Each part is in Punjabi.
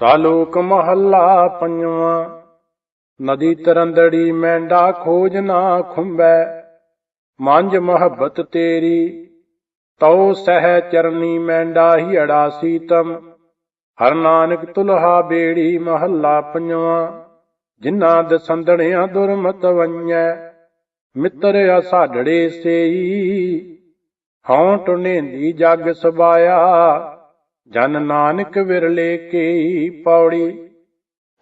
ਸਾਲੋਕ ਮਹੱਲਾ ਪੰਜਵਾਂ। ਨਦੀ ਤਰੰਦੜੀ ਮੈਂਡਾ ਖੋਜ ਨਾ ਖੁੰਬੈ ਮੰਜ ਮੁਹੱਬਤ ਤੇਰੀ। ਤਉ ਸਹਿ ਚਰਨੀ ਮੈਂਡਾ ਹੀ ਹੀੜਾ ਸੀਤਮ ਹਰ ਨਾਨਕ ਤੁਲਹਾ ਬੇੜੀ ਮਹੱਲਾ ਪੰਜਵਾਂ। ਜਿਨ੍ਹਾਂ ਦਸੰਦਣਿਆਂ ਦੁਰਮਤ ਵੰਜੈ, ਮਿੱਤਰ ਅਸਾਢੜੇ ਸੇਈ। ਹਉ ਟੁਨੇਂਦੀ ਜਗ ਸਬਾਇਆ ਜਨ ਨਾਨਕ ਵਿਰਲੇ ਕੀ ਪੌੜੀ,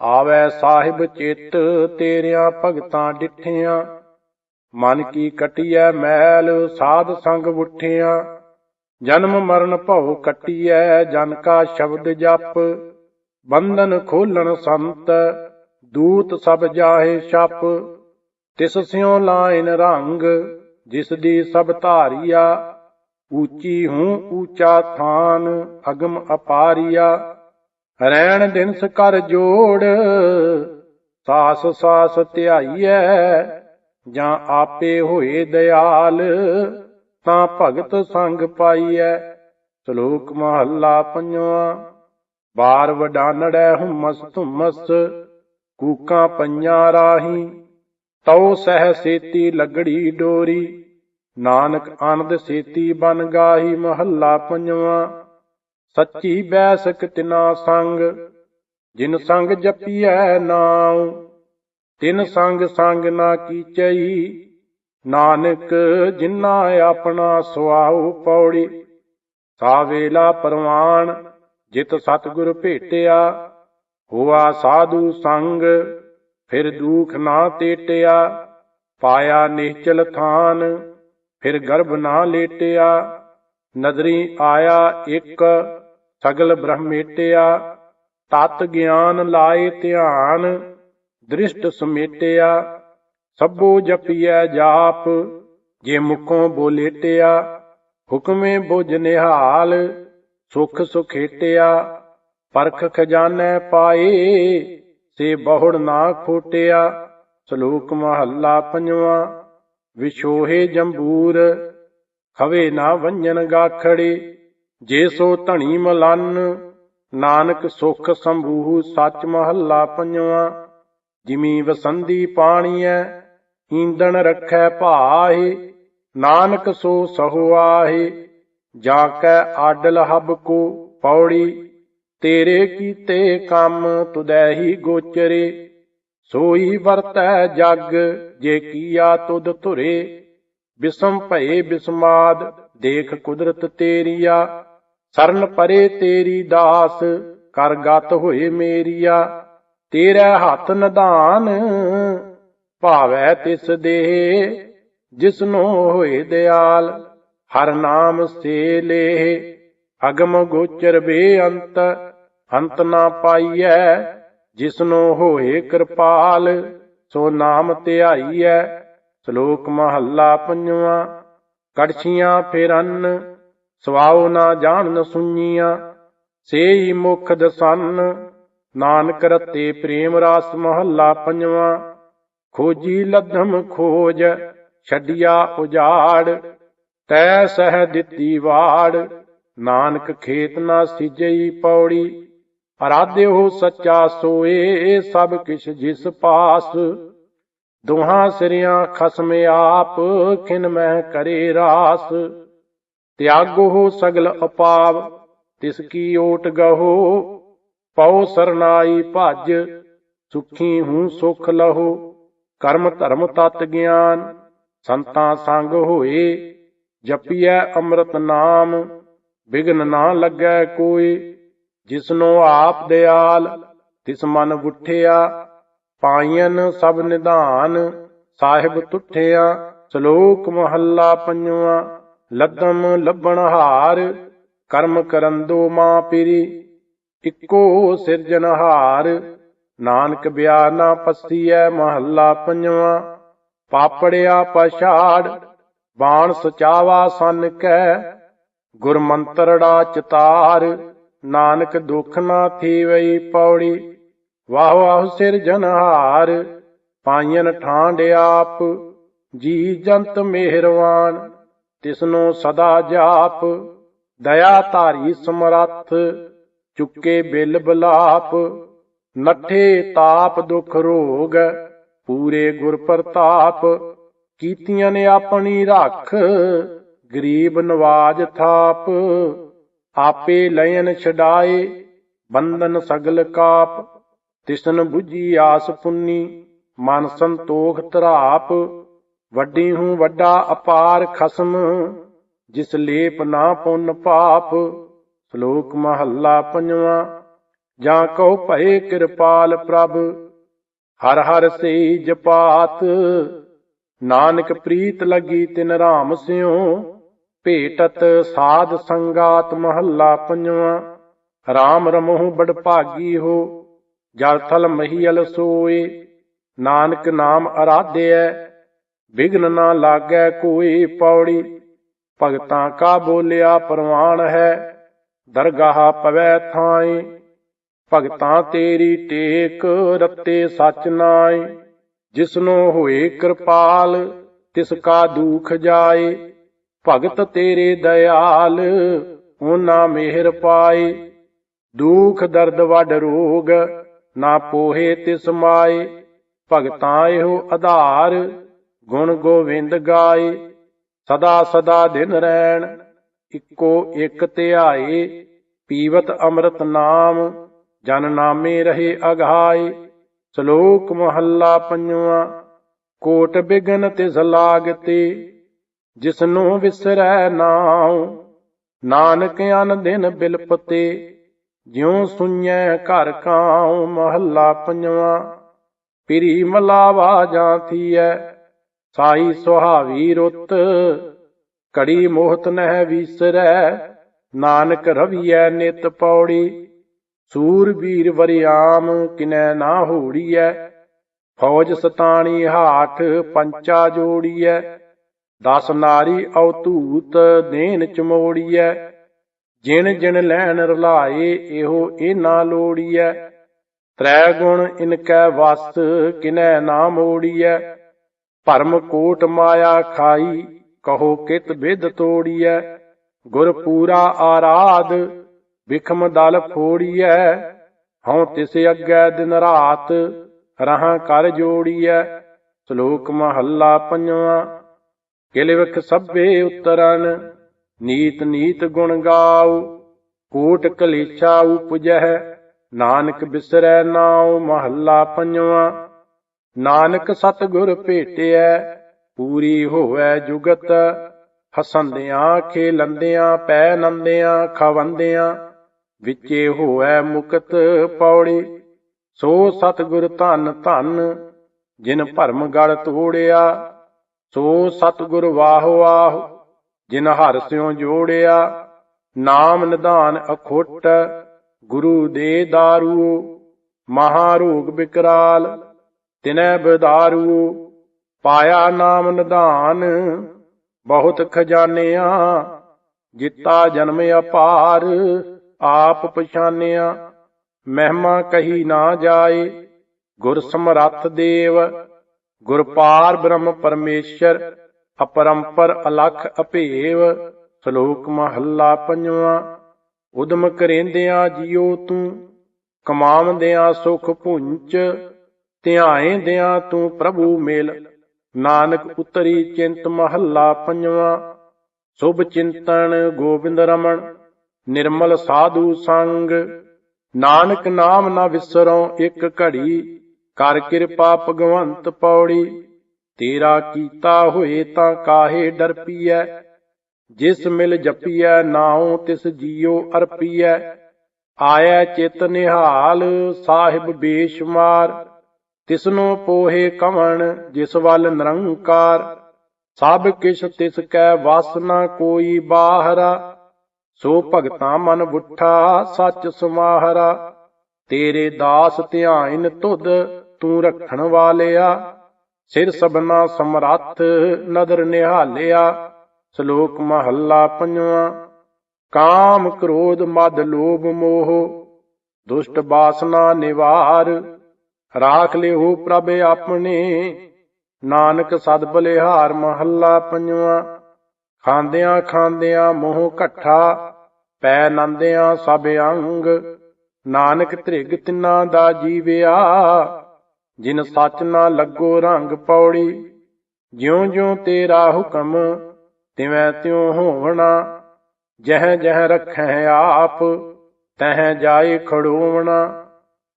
ਆਵੈ ਸਾਹਿਬ ਚਿੱਤ ਤੇਰਿਆਂ ਭਗਤਾਂ ਡਿਠਿਆਂ, ਮਨ ਕੀ ਕਟਿਐ ਮੈਲ ਸਾਧ ਸੰਗ ਉਠਿਆਂ, ਜਨਮ ਮਰਨ ਭਉ ਕਟਿਐ ਜਨ ਕਾ ਸ਼ਬਦ ਜਪ, ਬੰਧਨ ਖੋਲਣ ਸੰਤ, ਦੂਤ ਸਭ ਜਾਹੇ ਛਪ, ਤਿਸ ਸਿਉ ਲਾਇਨ ਰੰਗ, ਜਿਸ ਦੀ ਸਭ ਧਾਰੀਆ ਉੱਚੀ ਹੂੰ ਊਚਾ ਥਾਨ, ਅਗਮ ਅਪਾਰੀਆ। ਰਹਿਣ ਦਿਨਸ ਕਰ ਜੋੜ, ਸਾਸ ਸਾਸ ਧਿਆਈਐ, ਜਾਂ ਆਪੇ ਹੋਏ ਦਿਆਲ, ਤਾਂ ਭਗਤ ਸੰਗ ਪਾਈਐ। ਸ਼ਲੋਕ ਮਹੱਲਾ ਪੰਜਵਾਂ, ਬਾਰ ਵਡਾਨੜੈ ਹੁਮਸ ਧੁਮਸ, ਕੂਕਾਂ ਪਈਆਂ ਰਾਹੀ, ਤਉ ਸਹਿ ਸੇਤੀ ਲਗੜੀ ਡੋਰੀ। ਨਾਨਕ ਆਨੰਦ ਸੇਤੀ ਬਨ ਗਾਹੀ ਮਹੱਲਾ ਪੰਜਵਾਂ। ਸੱਚੀ ਬੈਸਕ ਤਿਨਾ ਸੰਗ, ਜਿਨ ਸੰਗ ਜਪੀਐ ਨਾਉ, ਤਿਨ ਸੰਗ ਸੰਗ ਨਾ ਕੀਚਈ। ਨਾਨਕ ਜਿਨਾ ਆਪਣਾ ਸੁਆਉ ਪੌੜੀ ਸਾ ਵੇਲਾ ਪਰਵਾਨ ਜਿਤ ਸਤਿਗੁਰ ਭੇਟਿਆ। ਹੋਆ ਸਾਧੂ ਸੰਗ, ਫਿਰ ਦੁਖ ਨਾ ਤੇਟਿਆ, ਪਾਇਆ ਨਿਹਚਲ ਥਾਨ। ਫਿਰ ਗਰਭ ਨਾ ਲੇਟਿਆ ਨਦਰੀ ਆਇਆ ਇੱਕ, ਸਗਲ ਬ੍ਰਹਮੇਟਿਆ ਤਤ ਗਿਆਨ ਲਾਏ ਧਿਆਨ, ਦ੍ਰਿਸ਼ਟ ਸਮੇਟਿਆ, ਸਭੋ ਜਪੀਐ ਜਾਪ, ਜੇ ਮੁਖੋਂ ਬੋਲੇਟਿਆ, ਹੁਕਮੇ ਬੁਝ ਨਿਹਾਲ, ਸੁਖ ਸੁਖੇਟਿਆ, ਪਰਖ ਖਜ਼ਾਨੈ ਪਾਏ, ਸੇ ਬਹੁੜ ਨਾ ਖੋਟਿਆ, ਸ਼ਲੋਕ ਮਹੱਲਾ ਪੰਜਵਾਂ। ਵਿਛੋਹੇ ਜੰਬੂਰ, ਖਵੇ ਨਾ ਵੰਜਨ ਗਾਖੜੇ, ਜੇ ਸੋ ਧਣੀ ਮਲਨ, ਨਾਨਕ ਸੁਖ ਸੰਭੂ ਸੱਚ ਮਹੱਲਾ ਪੰਜਵਾਂ। ਜਿਮੀ ਵਸੰਦੀ ਪਾਣੀਐ ਈਂਦਣ ਰੱਖੈ ਭਾਏ ਨਾਨਕ ਸੋ ਸਹੁਆਏ ਜਾ ਕੈ ਆਡਲ ਹਬ ਕੋ ਪੌੜੀ, ਤੇਰੇ ਕੀਤੇ ਕੰਮ ਤੁਦੈ ਹੀ ਗੋਚਰੇ। ਸੋਈ ਵਰਤੈ ਜਗ, ਜੇ ਕੀਆ ਤੁਧ ਧੁਰੇ। ਬਿਸਮ ਭਏ ਬਿਸਮਾਦ, ਦੇਖ ਕੁਦਰਤ ਤੇਰੀਆ। ਸਰਨ ਪਰੇ ਤੇਰੀ ਦਾਸ, ਕਰ ਗਤ ਹੋਏ ਮੇਰੀਆ। ਤੇਰਾ ਹੱਥ ਨਦਾਨ ਭਾਵੈ ਤਿਸ ਦੇ ਜਿਸਨੋ ਹੋਏ ਦਿਆਲ, ਹਰ ਨਾਮ ਸੇ ਲੇ ਅਗਮ ਗੋਚਰ ਬੇਅੰਤ ਅੰਤ ਨਾ ਪਾਈਐ। ਜਿਸਨੋ ਹੋਏ ਕਿਰਪਾਲ, ਸੋ ਨਾਮ ਧਿਆਈਐ, ਸ਼ਲੋਕ ਮਹੱਲਾ ਪੰਜਵਾਂ। ਕੜਛੀਆਂ ਫੇਰਨ, ਸਵਾਉ ਨਾ ਜਾਣਨ ਸੁਣੀਆਂ ਸੇਈ ਮੁਖ ਦਸਨ। ਨਾਨਕ ਰਤੇ ਪ੍ਰੇਮ ਰਾਸ ਮਹੱਲਾ ਪੰਜਵਾਂ। ਖੋਜੀ ਲਧਮ ਖੋਜ, ਛੱਡਿਆ ਉਜਾੜ, ਤੈ ਸਹਿ ਦਿੱਤੀ ਵਾੜ। ਨਾਨਕ ਖੇਤ ਨਾ ਸਿਜਈ ਪੌੜੀ ਅਰਾਧਿਓ ਸੱਚਾ ਸੋਏ ਸਭ ਕਿਛ ਜਿਸ ਪਾਸ। ਦੋਹਾਂ ਸਿਰਿਆਂ ਖਸਮ ਆਪ, ਖਿਨ ਮਹਿ ਕਰੇ ਰਾਸ। ਤਿਆਗੋ ਸਗਲ ਅਪਾਵ, ਤਿਸ ਕੀ ਓਟ ਗਹੋ। ਪਉ ਸਰਨਾਈ ਭਜ, ਸੁਖੀ ਹੂੰ ਸੁਖ ਲਹੋ। ਕਰਮ ਧਰਮ ਤਤ ਗਿਆਨ, ਸੰਤਾਂ ਸੰਗ ਹੋਏ। ਜਪੀਐ ਅੰਮ੍ਰਿਤ ਨਾਮ, ਬਿਗਨ ਨਾ ਲੱਗੈ ਕੋਈ। ਜਿਸਨੋ ਆਪ ਦਿਆਲ, ਤਿਸ ਮਨ ਉਠਿਆ ਪਾਇਨ ਸਭ ਨਿਧਾਨ, ਸਾਹਿਬ ਤੁਠਿਆ, ਸ਼ਲੋਕ ਮਹੱਲਾ ਪੰਜਵਾਂ, ਲੱਦਮ ਲੱਭਣ ਹਾਰ, ਕਰਮ ਕਰੰਦੋ ਮਾਂ ਪੀਰੀ, ਇੱਕੋ ਸਿਰਜਨਹਾਰ ਨਾਨਕ ਬਿਆ ਨਾ ਪਸੀਐ ਮਹੱਲਾ ਪੰਜਵਾਂ, ਪਾਪੜਿਆ ਪਛਾੜ, ਬਾਣ ਸਚਾਵਾ ਸੰਨ ਕੈ ਗੁਰ ਚਤਾਰ ਨਾਨਕ ਦੁਖ ਨਾ ਥੀਵਈ ਪੌੜੀ, ਵਾਹ ਵਾਹ ਸਿਰ ਸਿਰਜਨਹਾਰ ਪਾਈਨ ਠਾਂਡ ਆਪ, ਜੀ ਜੰਤ ਮਿਹਰਵਾਨ, ਤਿਸਨੋ ਸਦਾ ਜਾਪ, ਦਇਆ ਧਾਰੀ ਸਮਰੱਥ, ਚੁੱਕੇ ਬਿਲ ਬਲਾਪ, ਨੱਠੇ ਤਾਪ ਦੁਖ ਰੋਗ, ਪੂਰੇ ਗੁਰ ਪ੍ਰਤਾਪ ਕੀਤੀਆਂ ਨੇ ਆਪਣੀ ਰੱਖ, ਗਰੀਬ ਨਵਾਜ ਥਾਪ। ਆਪੇ ਲੈਨ ਛਡਾਏ, ਬੰਧਨ ਸਗਲ ਕਾਪ, ਤਿਸਨ 부ਜੀ ਆਸ ਪੁੰਨੀ, ਮਨ ਸੰਤੋਖ ਧਰਾਪ ਵੱਡੀ ਹੂੰ ਵੱਡਾ ਅਪਾਰ ਖਸਮ, ਜਿਸ ਲੇਪ ਨਾ ਪੁੰਨ ਪਾਪ, ਸ਼ਲੋਕ ਮਹੱਲਾ ਪੰਜਵਾਂ, ਜਾਂ ਕਉ ਭਏ ਕਿਰਪਾਲ ਪ੍ਰਭ, ਹਰ ਹਰ ਸੇ ਜਪਾਤ ਨਾਨਕ ਪ੍ਰੀਤ ਲਗੀ ਤਿਨ ਰਾਮ ਸਿਉ ਭੇਟਤ ਸਾਧ ਸੰਗਾਤ ਮਹੱਲਾ ਪੰਜਵਾਂ। RAM ਰਮਹੁ ਬੜ ਭਾਗੀ ਹੋ, ਜਲ ਥਲ ਮਹੀਲ ਸੋਏ। ਨਾਨਕ ਨਾਮ ਅਰਾਧਿਐ ਵਿਗਨ ਨਾ ਲਾਗੈ ਕੋਈ ਪੌੜੀ। ਭਗਤਾਂ ਕਾ ਬੋਲਿਆ ਪ੍ਰਵਾਨ ਹੈ, ਦਰਗਾਹ ਪਵੈ ਥਾਈ ਭਗਤਾਂ ਤੇਰੀ ਟੇਕ ਰੱਤੇ ਸਚ ਨਾਈ ਜਿਸਨੂੰ ਹੋਏ ਕਿਰਪਾਲ, ਤਿਸ ਕਾ ਦੁਖ ਜਾਏ। ਭਗਤ ਤੇਰੇ ਦਇਆਲ, ਉਹਨਾਂ ਮਿਹਰ ਪਾਏ। ਦੁਖ, ਦਰਦ, ਵੱਡ ਰੋਗ ਨਾ ਪੋਹੇ ਤਿਸ ਮਾਏ। ਭਗਤਾਂ ਇਹੋ ਆਧਾਰ, ਗੁਣ ਗੋਵਿੰਦ ਗਾਏ। ਸਦਾ ਸਦਾ ਦਿਨ ਰਹਿਣ ਇੱਕੋ ਇੱਕ ਧਿਆਏ। ਪੀਵਤ ਅੰਮ੍ਰਿਤ ਨਾਮ, ਜਨ ਨਾਮੇ ਰਹੇ ਅਘਾਏ ਸ਼ਲੋਕ ਮਹੱਲਾ ਪੰਜਵਾਂ, ਕੋਟ ਬਿਗਨ ਤਿਸ ਲਾਗਤੇ। ਜਿਸਨੂੰ ਵਿਸਰੈ ਨਾਉ, ਨਾਨਕ ਅਨ ਦਿਨ ਬਿਲਪਤੇ, ਜਿਉ ਸੁਣੈ ਘਰ ਕਾਉ ਮਹੱਲਾ ਪੰਜਵਾਂ, ਪਿਰੀ ਮਲਾਵਾ ਜਾਂ ਥੀਐ, ਸਾਈ ਸੁਹਾਵੀ ਰੁੱਤ ਕੜੀ ਮੋਹਤ ਨਹਿ ਵਿਸਰੈ, ਨਾਨਕ ਰਵੀਐ ਨਿਤ ਪੌੜੀ ਸੂਰਵੀਰ ਵਰਿਆਮ ਕਿਨੈ ਨਾ ਹੋੜੀਐ, ਫੌਜ ਸਤਾਣੀ ਹਾਠ ਪੰਚਾ ਜੋੜੀਐ ਦਸ ਨਾਰੀ ਅਵਤੂਤ ਦੇਨ ਚਮੋੜੀਐ ਜਿਣ ਜਿਣ ਲੈਣ ਰਲਾਏ ਇਹੋ ਇਹ ਨਾ ਲੋੜੀਐ। ਤ੍ਰੈ ਗੁਣ ਇਨਕੈ ਵਸ, ਕਿਨੈ ਨਾ ਮੋੜੀਐ। ਭਰਮ ਕੋਟ ਮਾਇਆ ਖਾਈ, ਕਹੋ ਕਿਤ ਬਿਦ ਤੋੜੀਐ। ਗੁਰ ਪੂਰਾ ਆਰਾਧ, ਵਿਖਮ ਦਲ ਫੋੜੀਐ। ਹਉ ਤਿਸ ਅੱਗੇ ਦਿਨ ਰਾਤ, ਰਹਾ ਕਰ ਜੋੜੀਐ। ਸ਼ਲੋਕ ਮਹੱਲਾ ਪੰਜਵਾਂ। ਕਿਲਵਖ ਸਭੇ ਉਤਰਨ, ਨੀਤ ਨੀਤ ਗੁਣ ਗਾਉ, ਕੋਟ ਕਲੇਸ਼ਾ ਉਪਜਹਿ, ਨਾਨਕ ਬਿਸਰੈ ਨਾਉ ਮਹੱਲਾ ਪੰਜਵਾਂ। ਨਾਨਕ ਸਤਿਗੁਰ ਭੇਟਿਐ, ਪੂਰੀ ਹੋਵੈ ਜੁਗਤ, ਹਸੰਦਿਆਂ, ਖੇਲੰਦਿਆਂ, ਪੈ ਨੰਦਿਆਂ, ਖਵੰਦਿਆਂ, ਵਿਚੇ ਹੋਵੈ ਮੁਕਤ ਪੌੜੀ। ਸੋ ਸਤਿਗੁਰ ਧੰਨ ਧੰਨ, ਜਿਨ ਭਰਮ ਗਲ ਤੋੜਿਆ ਸੋ ਸਤਿਗੁਰ ਵਾਹ ਵਾਹ ਜਿਨ ਹਰ ਸਿਉ ਜੋੜਿਆ, ਨਾਮ ਨਿਧਾਨ ਅਖੁੱਟ, ਗੁਰੂ ਦੇ ਦਾਰੂ ਮਹਾ ਰੋਗ ਬਿਕਰਾਲ, ਤਿਨੈ ਬਦਾਰੂ ਪਾਇਆ ਨਾਮ ਨਿਧਾਨ, ਬਹੁਤ ਖਜ਼ਾਨਿਆਂ, ਜਿੱਤਾ ਜਨਮ ਅਪਾਰ, ਆਪ ਪਛਾਨਿਆ, ਮਹਿਮਾ ਕਹੀ ਨਾ ਜਾਏ, ਗੁਰ ਸਮਰੱਥ ਦੇਵ ਗੁਰ ਪਾਰ ਬ੍ਰਹਮ ਪਰਮੇਸ਼ਰ, ਅਪਰੰਪਰ ਅਲਖ ਅਭੇਵ, ਸ਼ਲੋਕ ਮਹੱਲਾ ਪੰਜਵਾਂ। ਉਦਮ ਕਰੇਂਦਿਆਂ ਜਿਉ ਤੂੰ, ਕਮਾਵੰਦਿਆਂ ਸੁਖ ਪੁੰਚ ਧਿਆਏਂਦਿਆਂ ਤੂੰ ਪ੍ਰਭੂ ਮੇਲ। ਨਾਨਕ ਉਤਰੀ ਚਿੰਤ ਮਹੱਲਾ ਪੰਜਵਾਂ। ਸੁਭ ਚਿੰਤਨ ਗੋਬਿੰਦ ਰਮਣ, ਨਿਰਮਲ ਸਾਧੂ ਸੰਗ। ਨਾਨਕ ਨਾਮ ਨਾ ਵਿਸਰੋ ਇੱਕ ਘੜੀ ਕਰ ਕਿਰਪਾ ਭਗਵੰਤ ਪੌੜੀ, ਤੇਰਾ ਕੀਤਾ ਹੋਏ ਤਾਂ ਕਾਹੇ ਡਰ ਪੀਐ ਜਿਸ ਮਿਲ ਜਪੀਐ ਨਾਉ ਤਿਸ ਜੀਉ ਅਰਪੀਐ। ਆਇਆ ਚਿਤ ਨਿਹਾਲ, ਸਾਹਿਬ ਬੇਸ਼ੁਮਾਰ। ਤਿਸਨੂੰ ਪੋਹੇ ਕਵਣ, ਜਿਸ ਵੱਲ ਨਿਰੰਕਾਰ। ਸਭ ਕਿਛ ਤਿਸ ਕੈ ਵਸ ਨਾ ਕੋਈ ਬਾਹਰਾ। ਸੋ ਭਗਤਾਂ ਮਨ ਬੁੱਠਾ, ਸੱਚ ਸਮਾਹਰਾ। ਤੇਰੇ ਦਾਸ ਧਿਆਇਨ ਤੁਧ ਤੂੰ ਰੱਖਣ ਵਾਲਿਆ। ਸਿਰ ਸਭਨਾ ਸਮਰੱਥ ਨਦਰ ਨਿਹਾਲਿਆ। ਸ਼ਲੋਕ ਮਹੱਲਾ ਪੰਜਵਾਂ। ਕਾਮ ਕ੍ਰੋਧ ਮਦ ਲੋਭ ਮੋਹ। ਦੁਸ਼ਟ ਬਾਸਨਾ ਨਿਵਾਰ। ਰਾਖ ਲਿਓ ਪ੍ਰਭ ਆਪਣੇ। ਨਾਨਕ ਸਦ ਬਲਿਹਾਰ ਮਹੱਲਾ ਪੰਜਵਾਂ। ਖਾਂਦਿਆਂ ਖਾਂਦਿਆਂ ਮੋਹ ਘੱਠਾ। ਪੈ ਨੰਦਿਆਂ ਸਭ ਅੰਗ। ਨਾਨਕ ਧ੍ਰਿਗ ਤਿੰਨਾ ਦਾ ਜੀਵਿਆ। ਜਿਨ ਸੱਚ ਨਾ ਲੱਗੋ ਰੰਗ ਪੌੜੀ ਜਿਉਂ ਜਿਉਂ ਤੇਰਾ ਹੁਕਮ, ਤਿਵੈ ਤਿਉ ਹੋਵਣਾ। ਜਹ ਜਹ ਰਖੈ ਆਪ, ਤਹ ਜਾਏ ਖੜੋਵਣਾ।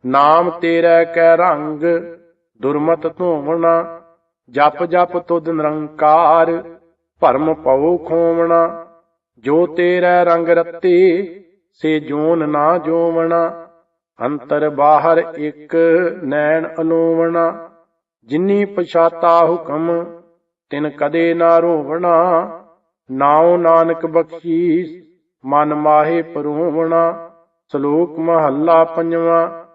ਨਾਮ ਤੇਰੇ ਕੈ ਰੰਗ, ਦੁਰਮਤ ਧੋਵਣਾ। ਜਪ ਜਪ ਤੁਧ ਨਿਰੰਕਾਰ, ਭਰਮ ਪਉ ਖੋਵਣਾ। ਜੋ ਤੇਰਾ ਰੰਗ ਰਤੇ, ਸੇ ਜੋਨ ਨਾ ਜੋਵਣਾ। ਅੰਤਰ ਬਾਹਰ ਇੱਕ ਨੈਣ ਅਲੋਵਣਾ ਜਿਨੀ ਪਛਾਤਾ ਹੁਕਮ, ਤਿਨ ਕਦੇ ਨਾ ਰੋਵਣਾ। ਨਾਉ ਨਾਨਕ ਬਖਸ਼ੀਸ, ਮਨ ਮਾਹੇ ਪਰੋਵਣਾ, ਸ਼ਲੋਕ ਮਹੱਲਾ ਪੰਜਵਾਂ।